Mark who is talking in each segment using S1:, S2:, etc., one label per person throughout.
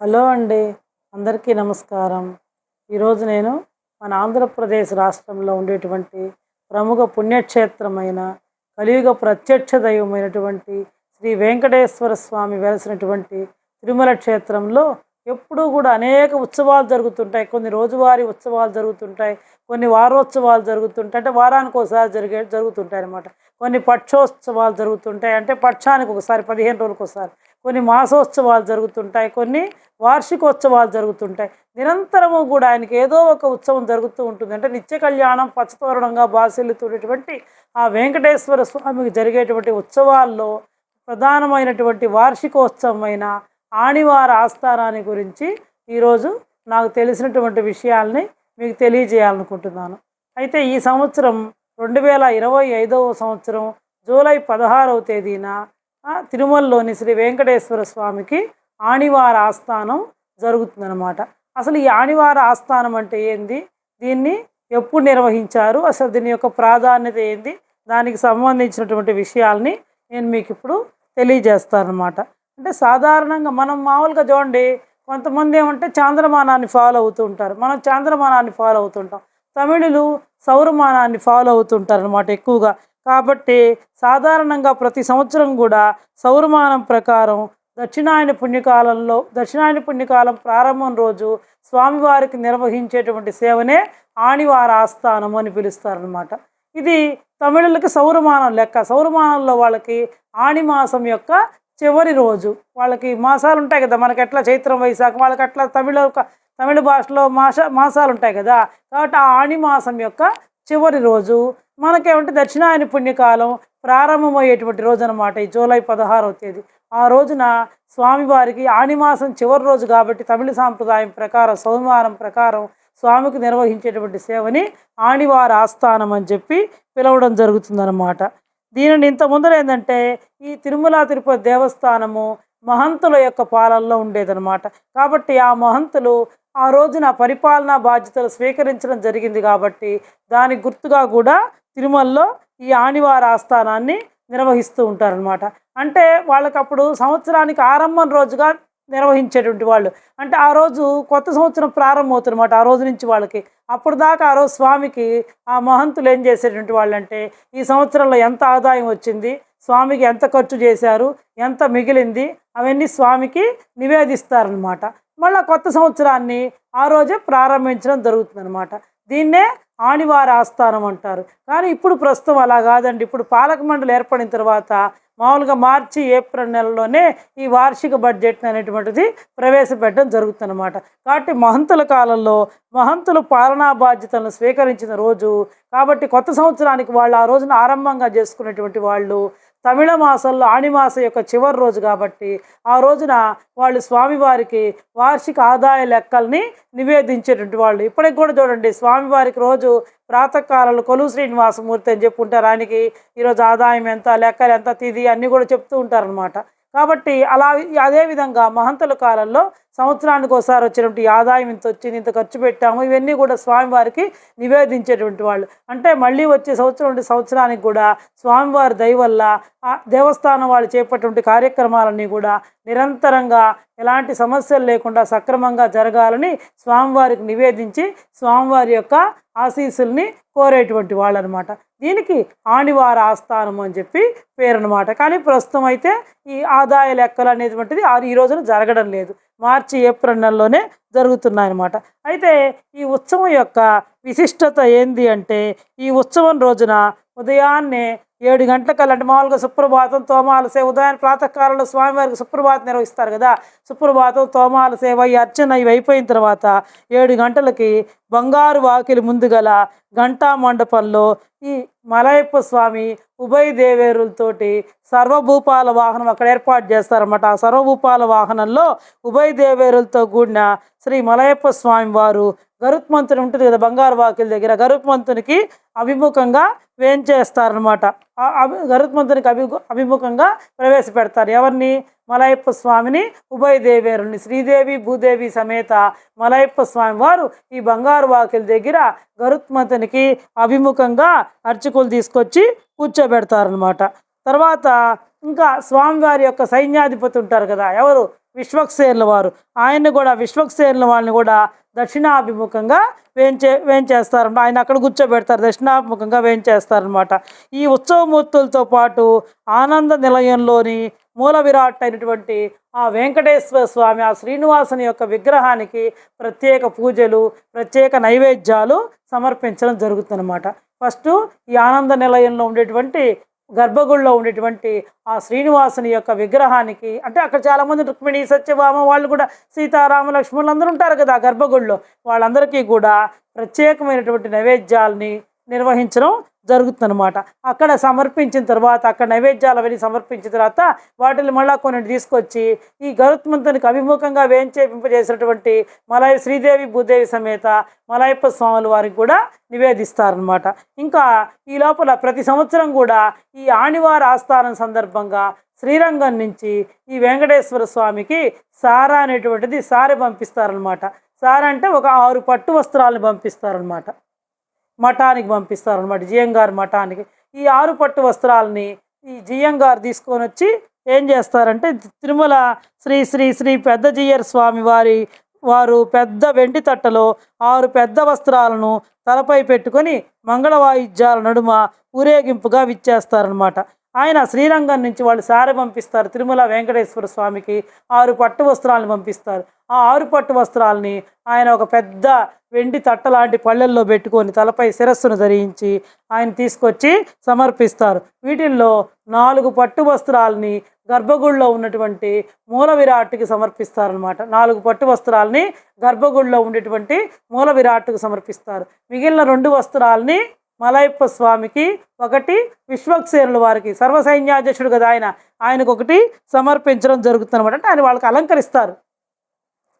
S1: Hello అండి అందరికీ నమస్కారం. ఈరోజు నేను మన ఆంధ్రప్రదేశ్ రాష్ట్రంలో ఉండేటువంటి ప్రముఖ పుణ్యక్షేత్రమైన కలియుగ ప్రత్యక్ష దైవమైనటువంటి శ్రీ వెంకటేశ్వర స్వామి వెలసినటువంటి తిరుమల క్షేత్రంలో ఎప్పుడూ కూడా అనేక ఉత్సవాలు జరుగుతుంటాయి. కొన్ని రోజువారీ ఉత్సవాలు జరుగుతుంటాయి కొన్ని వారోత్సవాలు జరుగుతుంటాయి. అంటే వారానికి ఒకసారి జరిగే జరుగుతుంటాయి అన్నమాట కొన్ని పక్షోత్సవాలు జరుగుతుంటాయి. అంటే పక్షానికి ఒకసారి పదిహేను రోజులకు ఒకసారి. కొన్ని మాసోత్సవాలు జరుగుతుంటాయి కొన్ని వార్షికోత్సవాలు జరుగుతుంటాయి. నిరంతరము కూడా ఆయనకి ఏదో ఒక ఉత్సవం జరుగుతూ ఉంటుంది. అంటే నిత్య కళ్యాణం పచ్చతోరణంగా బాసిల్లుతున్నటువంటి ఆ వెంకటేశ్వర స్వామికి జరిగేటువంటి ఉత్సవాల్లో ప్రధానమైనటువంటి వార్షికోత్సవమైన ఆణివార ఆస్థానాన్ని గురించి ఈరోజు నాకు తెలిసినటువంటి విషయాల్ని మీకు తెలియజేయాలనుకుంటున్నాను. అయితే ఈ సంవత్సరం రెండు వేల ఇరవై ఐదవ సంవత్సరం జూలై పదహారవ తేదీన తిరుమలలోని శ్రీ వెంకటేశ్వర స్వామికి ఆణివార ఆస్థానం జరుగుతుందన్నమాట. అసలు ఈ ఆణివార ఆస్థానం అంటే ఏంది? దీన్ని ఎప్పుడు నిర్వహించారు? అసలు దీని యొక్క ప్రాధాన్యత ఏంది? దానికి సంబంధించినటువంటి విషయాల్ని నేను మీకు ఇప్పుడు తెలియజేస్తానమాట అంటే సాధారణంగా మనం మామూలుగా చూడండి కొంతమంది ఏమంటే చాంద్రమానాన్ని ఫాలో అవుతూ ఉంటారు. మనం చాంద్రమానాన్ని ఫాలో అవుతుంటాం తమిళులు సౌరమానాన్ని ఫాలో అవుతుంటారు అనమాట ఎక్కువగా. కాబట్టి సాధారణంగా ప్రతి సంవత్సరం కూడా సౌరమానం ప్రకారం దక్షిణాయన పుణ్యకాలంలో దక్షిణాయన పుణ్యకాలం ప్రారంభం రోజు స్వామివారికి నిర్వహించేటువంటి సేవనే ఆణివార ఆస్థానం అని పిలుస్తారనమాట ఇది తమిళులకి సౌరమానం లెక్క. సౌరమానంలో వాళ్ళకి ఆణిమాసం యొక్క చివరి రోజు. వాళ్ళకి మాసాలు ఉంటాయి కదా మనకి ఎట్లా చైత్రం వైశాఖం వాళ్ళకి అట్లా తమిళ తమిళ భాషలో మాస మాసాలు ఉంటాయి కదా. కాబట్టి ఆ ఆణిమాసం యొక్క చివరి రోజు మనకేమంటే దక్షిణాయన పుణ్యకాలం ప్రారంభమయ్యేటువంటి రోజు అనమాట ఈ జూలై పదహారవ తేదీ. ఆ రోజున స్వామివారికి ఆణిమాసం చివరి రోజు కాబట్టి తమిళ సాంప్రదాయం ప్రకారం సోమవారం ప్రకారం స్వామికి నిర్వహించేటువంటి సేవని ఆణివార ఆస్థానం అని చెప్పి పిలవడం జరుగుతుందన్నమాట. దీనిని ఇంత ముందర ఏంటంటే ఈ తిరుమల తిరుపతి దేవస్థానము మహంతుల యొక్క పాలనలో ఉండేదన్నమాట. కాబట్టి ఆ మహంతులు ఆ రోజున పరిపాలనా బాధ్యతలు స్వీకరించడం జరిగింది కాబట్టి దానికి గుర్తుగా కూడా తిరుమలలో ఈ ఆనివార ఆస్థానాన్ని నిర్వహిస్తూ ఉంటారనమాట అంటే వాళ్ళకి అప్పుడు సంవత్సరానికి ఆరంభం రోజుగా నిర్వహించేటువంటి వాళ్ళు. అంటే ఆ రోజు కొత్త సంవత్సరం ప్రారంభమవుతుందన్నమాట ఆ రోజు నుంచి వాళ్ళకి. అప్పుడు దాకా ఆ రోజు స్వామికి ఆ మహంతులు ఏం చేసేటువంటి వాళ్ళు అంటే ఈ సంవత్సరంలో ఎంత ఆదాయం వచ్చింది స్వామికి ఎంత ఖర్చు చేశారు ఎంత మిగిలింది అవన్నీ స్వామికి నివేదిస్తారనమాట మళ్ళీ కొత్త సంవత్సరాన్ని ఆ రోజే ప్రారంభించడం జరుగుతుందన్నమాట. దీన్నే ఆణివార ఆస్థానం అంటారు. కానీ ఇప్పుడు ప్రస్తుతం అలా కాదండి. ఇప్పుడు పాలక మండలి ఏర్పడిన తర్వాత మామూలుగా మార్చి ఏప్రిల్ నెలలోనే ఈ వార్షిక బడ్జెట్ అనేటువంటిది ప్రవేశపెట్టడం జరుగుతుందన్నమాట. కాబట్టి మహంతుల కాలంలో మహంతులు పాలనా బాధ్యతలను స్వీకరించిన రోజు కాబట్టి కొత్త సంవత్సరానికి వాళ్ళు ఆ రోజున ఆరంభంగా చేసుకునేటువంటి వాళ్ళు తమిళ మాసంలో ఆణిమాస యొక్క చివరి రోజు కాబట్టి ఆ రోజున వాళ్ళు స్వామివారికి వార్షిక ఆదాయ లెక్కల్ని నివేదించేటువంటి వాళ్ళు. ఇప్పటికి కూడా చూడండి స్వామివారికి రోజు ప్రాతకాలంలో కొలువు శ్రీనివాసమూర్తి అని చెప్పి ఉంటారు. ఆయనకి ఈరోజు ఆదాయం ఎంత లెక్కలు ఎంత తిది అన్నీ కూడా చెప్తూ ఉంటారనమాట కాబట్టి అలా అదేవిధంగా మహంతుల కాలంలో సంవత్సరానికి ఒకసారి వచ్చినటువంటి ఆదాయం ఇంత వచ్చింది ఇంత ఖర్చు పెట్టాము ఇవన్నీ కూడా స్వామివారికి నివేదించేటువంటి వాళ్ళు. అంటే మళ్ళీ వచ్చే సంవత్సరం నుండి సంవత్సరానికి కూడా స్వామివారి దయ వల్ల ఆ దేవస్థానం వాళ్ళు చేపట్టినటువంటి కార్యక్రమాలన్నీ కూడా నిరంతరంగా ఎలాంటి సమస్యలు లేకుండా సక్రమంగా జరగాలని స్వామివారికి నివేదించి స్వామివారి యొక్క ఆశీస్సుల్ని కోరేటువంటి వాళ్ళనమాట. దీనికి ఆణివార ఆస్థానం అని చెప్పి పేరు అనమాట కానీ ప్రస్తుతం అయితే ఈ ఆదాయ లెక్కలు అనేటువంటిది ఈ రోజున జరగడం లేదు. మార్చి ఏప్రిల్ నెలలోనే జరుగుతున్నాయి అన్నమాట అయితే ఈ ఉత్సవం యొక్క విశిష్టత ఏంది అంటే ఈ ఉత్సవం రోజున ఉదయాన్నే ఏడు గంటలకల్లా అంటే మామూలుగా సుప్రభాతం తోమాల సేవ. ప్రాతకాలంలో స్వామివారికి సుప్రభాతం నిర్వహిస్తారు కదా. సుప్రభాతం తోమాల సేవ ఈ అర్చన ఇవి అయిపోయిన తర్వాత ఏడు గంటలకి బంగారు వాకిలి ముందు గల ఘంటా మండపంలో ఈ మలయప్ప స్వామి ఉభయ దేవేరులతోటి సర్వభూపాల వాహనం అక్కడ ఏర్పాటు చేస్తారన్నమాట. ఆ సర్వభూపాల వాహనంలో ఉభయ దేవేరులతో కూడిన శ్రీ మలయప్ప స్వామి వారు గరుత్మంతుని ఉంటుంది కదా బంగారు వాకిల దగ్గర. గరుత్మంతునికి అభిముఖంగా వేంచేస్తారనమాట గరుత్మంతునికి అభి అభిముఖంగా ప్రవేశపెడతారు. ఎవరిని? మలయప్ప స్వామిని ఉభయదేవేరుని శ్రీదేవి భూదేవి సమేత మలయప్ప స్వామి వారు ఈ బంగారు వాకిల దగ్గర గరుత్మంతునికి అభిముఖంగా అర్చకులు తీసుకొచ్చి కూర్చోబెడతారనమాట తర్వాత ఇంకా స్వామివారి యొక్క సైన్యాధిపతి ఉంటారు కదా ఎవరు? విశ్వక్సేనుల వారు. ఆయన్ని కూడా విశ్వక్సేనుల వాళ్ళని కూడా దక్షిణాభిముఖంగా వేంచే వేంచేస్తారన్నమాట ఆయన అక్కడ కూర్చోబెడతారు దక్షిణాభిముఖంగా వేంచేస్తారనమాట. ఈ ఉత్సవమూర్తులతో పాటు ఆనంద నిలయంలోని మూల విరాట్ అయినటువంటి ఆ వెంకటేశ్వర స్వామి ఆ శ్రీనివాసుని యొక్క విగ్రహానికి ప్రత్యేక పూజలు ప్రత్యేక నైవేద్యాలు సమర్పించడం జరుగుతుందన్నమాట. ఫస్ట్ ఈ ఆనంద నిలయంలో ఉండేటువంటి గర్భగుడిలో ఉండేటువంటి ఆ శ్రీనివాసుని యొక్క విగ్రహానికి అంటే అక్కడ చాలామంది రుక్మిణి సత్యభామ వాళ్ళు కూడా సీతారామ లక్ష్మణులు అందరూ ఉంటారు కదా గర్భగుడిలో. వాళ్ళందరికీ కూడా ప్రత్యేకమైనటువంటి నైవేద్యాలని నిర్వహించడం జరుగుతుందన్నమాట. అక్కడ సమర్పించిన తర్వాత అక్కడ నైవేద్యాలు అవన్నీ సమర్పించిన తర్వాత వాటిని మళ్ళా కొన్ని తీసుకొచ్చి ఈ గరుత్మంతునికి అభిముఖంగా వేంచేపింపజేసినటువంటి మలయ శ్రీదేవి భూదేవి సమేత మలయప్ప స్వాముల వారికి కూడా నివేదిస్తారనమాట ఇంకా ఈ లోపల ప్రతి సంవత్సరం కూడా ఈ ఆణివార ఆస్థానం సందర్భంగా శ్రీరంగం నుంచి ఈ వెంకటేశ్వర స్వామికి సారా అనేటువంటిది సారి పంపిస్తారనమాట సారా అంటే ఒక ఆరు పట్టు వస్త్రాలను పంపిస్తారనమాట మఠానికి పంపిస్తారనమాట జియంగారు మఠానికి. ఈ ఆరు పట్టు వస్త్రాలని ఈ జియంగారు తీసుకొని వచ్చి ఏం చేస్తారంటే తిరుమల శ్రీ శ్రీ శ్రీ పెద్ద జియర్ స్వామి వారి వారు పెద్ద వెండి తట్టలో ఆరు పెద్ద వస్త్రాలను తలపై పెట్టుకొని మంగళ వాయిద్యాల నడుమ ఊరేగింపుగా విచ్చేస్తారనమాట ఆయన శ్రీరంగం నుంచి వాళ్ళు సారె పంపిస్తారు. తిరుమల వెంకటేశ్వర స్వామికి ఆరు పట్టు వస్త్రాలను పంపిస్తారు. ఆ ఆరు పట్టు వస్త్రాలని ఆయన ఒక పెద్ద వెండి తట్ట లాంటి పళ్ళెల్లో పెట్టుకొని తలపై శిరస్సును ధరించి ఆయన తీసుకొచ్చి సమర్పిస్తారు. వీటిల్లో నాలుగు పట్టు వస్త్రాలని గర్భగుడిలో ఉన్నటువంటి మూల విరాట్కి సమర్పిస్తారనమాట నాలుగు పట్టు వస్త్రాలని గర్భగుడిలో ఉండేటువంటి మూల విరాట్కు సమర్పిస్తారు. మిగిలిన రెండు వస్త్రాలని మలయప్ప స్వామికి ఒకటి విశ్వక్సేనుల వారికి సర్వసైన్యాధ్యక్షుడు కదా ఆయన ఆయనకు ఒకటి సమర్పించడం జరుగుతుంది అనమాట అంటే ఆయన వాళ్ళకి అలంకరిస్తారు.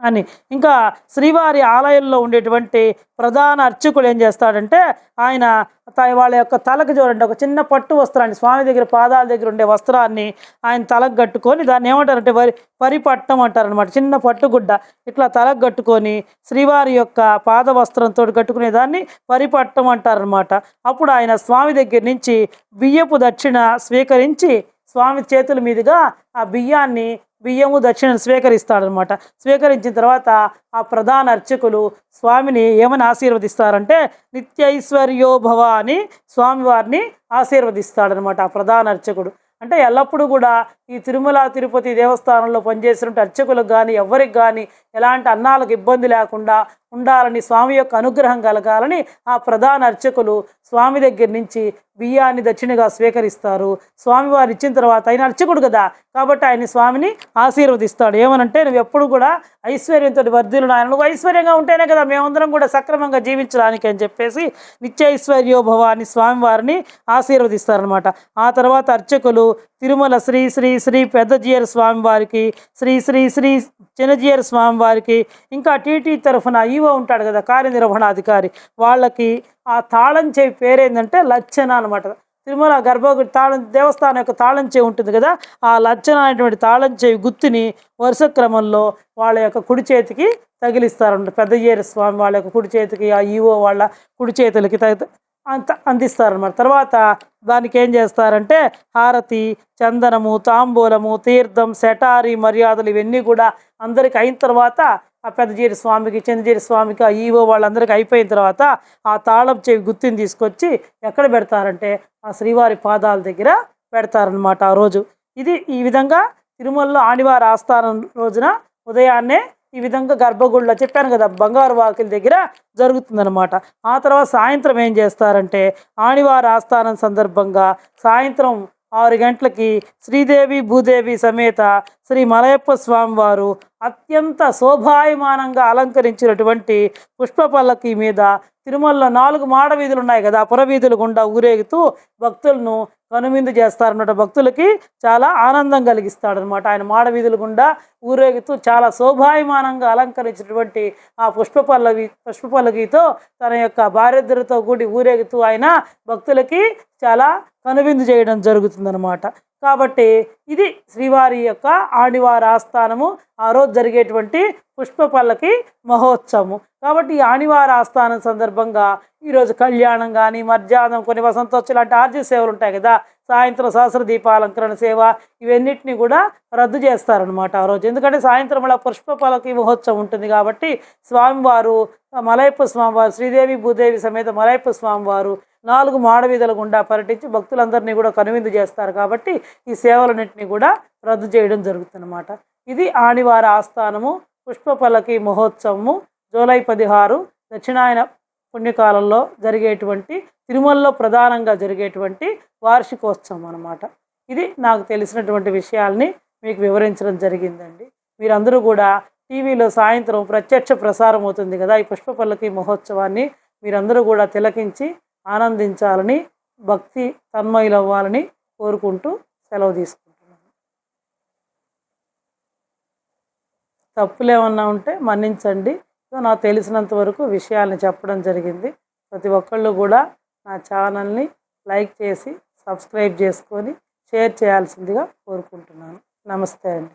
S1: అని. ఇంకా శ్రీవారి ఆలయంలో ఉండేటువంటి ప్రధాన అర్చకులు ఏం చేస్తాడంటే ఆయన త- వాళ్ళ యొక్క తలకు చూడండి ఒక చిన్న పట్టు వస్త్రాన్ని స్వామి దగ్గర పాదాల దగ్గర ఉండే వస్త్రాన్ని ఆయన తలకు కట్టుకొని దాన్ని ఏమంటారంటే వరి పరిపట్టం అంటారనమాట చిన్న పట్టుగుడ్డ. ఇట్లా తలకు కట్టుకొని శ్రీవారి యొక్క పాద వస్త్రంతో కట్టుకునే దాన్ని పరిపట్టం అంటారనమాట అప్పుడు ఆయన స్వామి దగ్గర నుంచి బియ్యపు దక్షిణ స్వీకరించి స్వామి చేతుల మీదుగా ఆ బియ్యాన్ని బియ్యము దక్షిణను స్వీకరిస్తాడనమాట స్వీకరించిన తర్వాత ఆ ప్రధాన అర్చకులు స్వామిని ఏమని ఆశీర్వదిస్తారంటే నిత్యైశ్వర్యో భవ అని స్వామివారిని ఆశీర్వదిస్తాడనమాట ఆ ప్రధాన అర్చకుడు. అంటే ఎల్లప్పుడూ కూడా ఈ తిరుమల తిరుపతి దేవస్థానంలో పనిచేసినట్టు అర్చకులకు కానీ ఎవరికి కానీ ఎలాంటి అన్నాలకు ఇబ్బంది లేకుండా ఉండాలని స్వామి యొక్క అనుగ్రహం కలగాలని ఆ ప్రధాన అర్చకులు స్వామి దగ్గర నుంచి బియ్యాన్ని దక్షిణగా స్వీకరిస్తారు. స్వామివారు ఇచ్చిన తర్వాత ఆయన అర్చకుడు కదా. కాబట్టి ఆయన స్వామిని ఆశీర్వదిస్తాడు. ఏమనంటే నువ్వు ఎప్పుడు కూడా ఐశ్వర్యంతో వర్ధులు ఆయన. నువ్వు ఐశ్వర్యంగా ఉంటేనే కదా మేమందరం కూడా సక్రమంగా జీవించడానికి అని చెప్పేసి నిత్య ఐశ్వర్యోభవ అని స్వామివారిని ఆశీర్వదిస్తారనమాట ఆ తర్వాత అర్చకులు తిరుమల శ్రీ శ్రీ శ్రీ పెద్దజీయర్ స్వామివారికి శ్రీ శ్రీ శ్రీ చిన్నజీయర్ స్వామివారికి ఇంకా టీటీ తరఫున ఈవో ఉంటాడు కదా కార్యనిర్వహణాధికారి. వాళ్ళకి ఆ తాళం చెవి పేరేందంటే లచ్చన అనమాట తిరుమల గర్భగుడి తాళం దేవస్థానం యొక్క తాళం చెవి ఉంటుంది కదా ఆ లచ్చన అనేటువంటి తాళం చెవి గుర్తుని వరుస క్రమంలో వాళ్ళ యొక్క కుడి చేతికి తగిలిస్తారన్నమాట. పెద్దయ్యేరు స్వామి వాళ్ళ యొక్క కుడి చేతికి ఆ ఈవో వాళ్ళ కుడి చేతులకి తగి అంత అందిస్తారనమాట తర్వాత దానికి ఏం చేస్తారంటే హారతి చందనము తాంబూలము తీర్థం శటారి మర్యాదలు ఇవన్నీ కూడా అందరికి అయిన తర్వాత ఆ పెద్దజీరి స్వామికి చంద్రజీరి స్వామికి ఆ ఈవో వాళ్ళందరికీ అయిపోయిన తర్వాత ఆ తాళం చెవి గుత్తిని తీసుకొచ్చి ఎక్కడ పెడతారంటే ఆ శ్రీవారి పాదాల దగ్గర పెడతారనమాట ఆ రోజు. ఇది ఈ విధంగా తిరుమలలో ఆనివారి ఆస్థానం రోజున ఉదయాన్నే ఈ విధంగా గర్భగుడిలో చెప్పాను కదా బంగారు వాకిల దగ్గర జరుగుతుందనమాట ఆ తర్వాత సాయంత్రం ఏం చేస్తారంటే ఆనివారి ఆస్థానం సందర్భంగా సాయంత్రం ఆరు గంటలకి శ్రీదేవి భూదేవి సమేత శ్రీ మలయప్ప స్వామివారు అత్యంత శోభాయమానంగా అలంకరించినటువంటి పుష్ప పల్లకి మీద తిరుమలలో నాలుగు మాడ వీధులు ఉన్నాయి కదా పురవీధులు గుండా ఊరేగుతూ భక్తులను కనువిందు చేస్తారన్నమాట. భక్తులకి చాలా ఆనందం కలిగిస్తాడనమాట ఆయన మాడ వీధులు గుండా ఊరేగుతూ చాలా శోభాయమానంగా అలంకరించినటువంటి ఆ పుష్ప పల్లవి పుష్ప పల్లకితో తన యొక్క భార్యద్దరితో కూడి ఊరేగుతూ ఆయన భక్తులకి చాలా కనువిందు చేయడం జరుగుతుందన్నమాట. కాబట్టి ఇది శ్రీవారి యొక్క ఆడివారి ఆస్థానము. ఆ రోజు జరిగేటువంటి పుష్ప పల్లకి మహోత్సవము. కాబట్టి ఈ ఆనివార ఆస్థానం సందర్భంగా ఈరోజు కళ్యాణం కానీ మధ్యాహ్నం కొన్ని వసంతోత్సవం లాంటి ఆర్జీ సేవలు ఉంటాయి కదా సాయంత్రం సహస్ర దీపాలంకరణ సేవ ఇవన్నిటిని కూడా రద్దు చేస్తారనమాట ఆ రోజు. ఎందుకంటే సాయంత్రం అలా పుష్ప పల్లకి మహోత్సవం ఉంటుంది కాబట్టి స్వామివారు మలయప్ప స్వామివారు శ్రీదేవి భూదేవి సమేత మలయప్ప స్వామివారు నాలుగు మాడవీధుల గుండా పర్యటించి భక్తులందరినీ కూడా కనువిందు చేస్తారు కాబట్టి ఈ సేవలన్నింటినీ కూడా రద్దు చేయడం జరుగుతుందన్నమాట. ఇది ఆనివార ఆస్థానము పుష్పపల్లకి మహోత్సవము జూలై పదిహారు దక్షిణాయన పుణ్యకాలంలో జరిగేటువంటి తిరుమలలో ప్రధానంగా జరిగేటువంటి వార్షికోత్సవం అన్నమాట ఇది నాకు తెలిసినటువంటి విషయాల్ని మీకు వివరించడం జరిగిందండి. మీరందరూ కూడా టీవీలో సాయంత్రం ప్రత్యక్ష ప్రసారం అవుతుంది కదా ఈ పుష్ప పల్లకి మహోత్సవాన్ని మీరందరూ కూడా తిలకించి ఆనందించాలని భక్తి తన్మయులవ్వాలని కోరుకుంటూ సెలవు తీసుకుంటున్నాను. తప్పులేమన్నా ఉంటే మన్నించండి. నాకు తెలిసినంత వరకు విషయాల్ని చెప్పడం జరిగింది. ప్రతి ఒక్కళ్ళు కూడా నా ఛానల్ని లైక్ చేసి సబ్స్క్రైబ్ చేసుకొని షేర్ చేయాల్సిందిగా కోరుకుంటున్నాను. నమస్తే అండి.